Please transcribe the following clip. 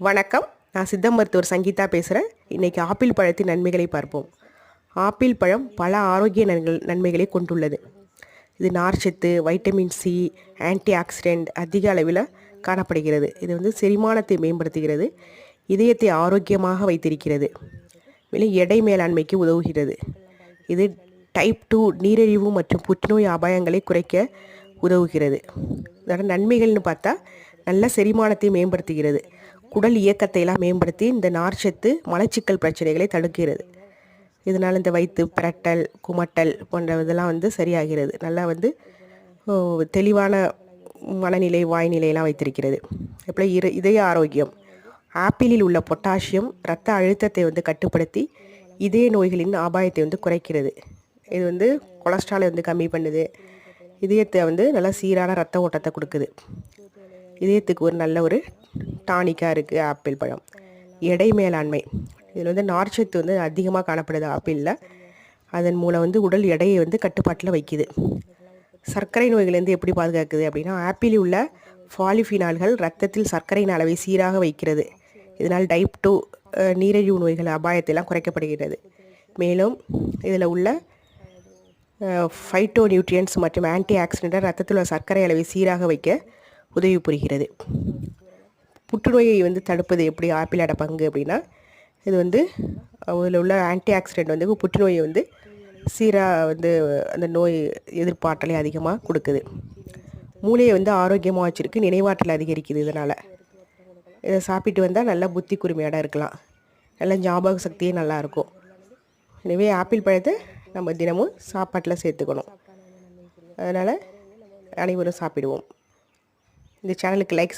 வணக்கம். நான் சித்த மருத்துவர் சங்கீதா பேசுகிறேன் இன்றைக்கி ஆப்பிள் பழத்தின் நன்மைகளை பார்ப்போம். ஆப்பிள் பழம் பல ஆரோக்கிய நன்கள் நன்மைகளை கொண்டுள்ளது. இது நார்ச்சத்து வைட்டமின் சி ஆன்டி ஆக்சிடென்ட் அதிக அளவில் காணப்படுகிறது. இது வந்து செரிமானத்தை மேம்படுத்துகிறது இதயத்தை ஆரோக்கியமாக வைத்திருக்கிறது மேலும் எடை மேலாண்மைக்கு உதவுகிறது. இது டைப் டூ நீரிழிவு மற்றும் புற்றுநோய் அபாயங்களை குறைக்க உதவுகிறது. இதோட நன்மைகள்னு பார்த்தா நல்ல செரிமானத்தை மேம்படுத்துகிறது. குடல் இயக்கத்தையெல்லாம் மேம்படுத்தி இந்த நார்ச்சத்து மலச்சிக்கல் பிரச்சனைகளை தடுக்கிறது. இதனால் இந்த வயிற்று பிரட்டல் குமட்டல் போன்ற இதெல்லாம் வந்து சரியாகிறது. நல்லா வந்து தெளிவான மனநிலை வாய்நிலையெல்லாம் வைத்திருக்கிறது. எப்படி இரு இதய ஆரோக்கியம். ஆப்பிளில் உள்ள பொட்டாசியம் இரத்த அழுத்தத்தை வந்து கட்டுப்படுத்தி இதய நோய்களின் ஆபாயத்தை வந்து குறைக்கிறது. இது வந்து கொலஸ்ட்ராலை வந்து கம்மி பண்ணுது. இதயத்தை வந்து நல்லா சீரான ரத்த ஓட்டத்தை கொடுக்குது. இதயத்துக்கு ஒரு நல்ல ஒரு டானிக்காக இருக்குது ஆப்பிள் பழம். எடை மேலாண்மை. இதில் வந்து நார்ச்சத்து வந்து அதிகமாக காணப்படுது ஆப்பிளில். அதன் மூலம் வந்து உடல் எடையை வந்து கட்டுப்பாட்டில் வைக்குது. சர்க்கரை நோய்கள்லேருந்து எப்படி பாதுகாக்குது அப்படின்னா ஆப்பிளில் உள்ள ஃபாலிஃபினால்கள் ரத்தத்தில் சர்க்கரையின் அளவை சீராக வைக்கிறது. இதனால் டைப் டூ நீரிழிவு நோய்கள் அபாயத்தெல்லாம் குறைக்கப்படுகிறது மேலும் இதில் உள்ள ஃபைட்டோ நியூட்ரியன்ஸ் மற்றும் ஆன்டி ஆக்சிடென்ட்டாக ரத்தத்தில் உள்ள சர்க்கரை அளவை சீராக வைக்க உதவி புரிகிறது. புற்றுநோயை வந்து தடுப்பது எப்படி? ஆப்பிளோட பங்கு அப்படின்னா இது வந்து அதில் உள்ள ஆன்டி ஆக்சிடென்ட் வந்து புற்றுநோயை வந்து சீராக வந்து அந்த நோய் எதிர்ப்பாற்றலை அதிகமாக கொடுக்குது. மூளையை வந்து ஆரோக்கியமாக வச்சுருக்கு நினைவாற்றல் அதிகரிக்குது இதனால். இதை சாப்பிட்டு வந்தால் நல்லா புத்தி குருமையாக இருக்கலாம். நல்ல ஞாபக சக்தியே நல்லாயிருக்கும் எனவே ஆப்பிள் பழத்தை நம்ம தினமும் சாப்பாட்டில் சேர்த்துக்கணும். அதனால் அனைவரும் சாப்பிடுவோம். இந்த சேனலுக்கு லைக்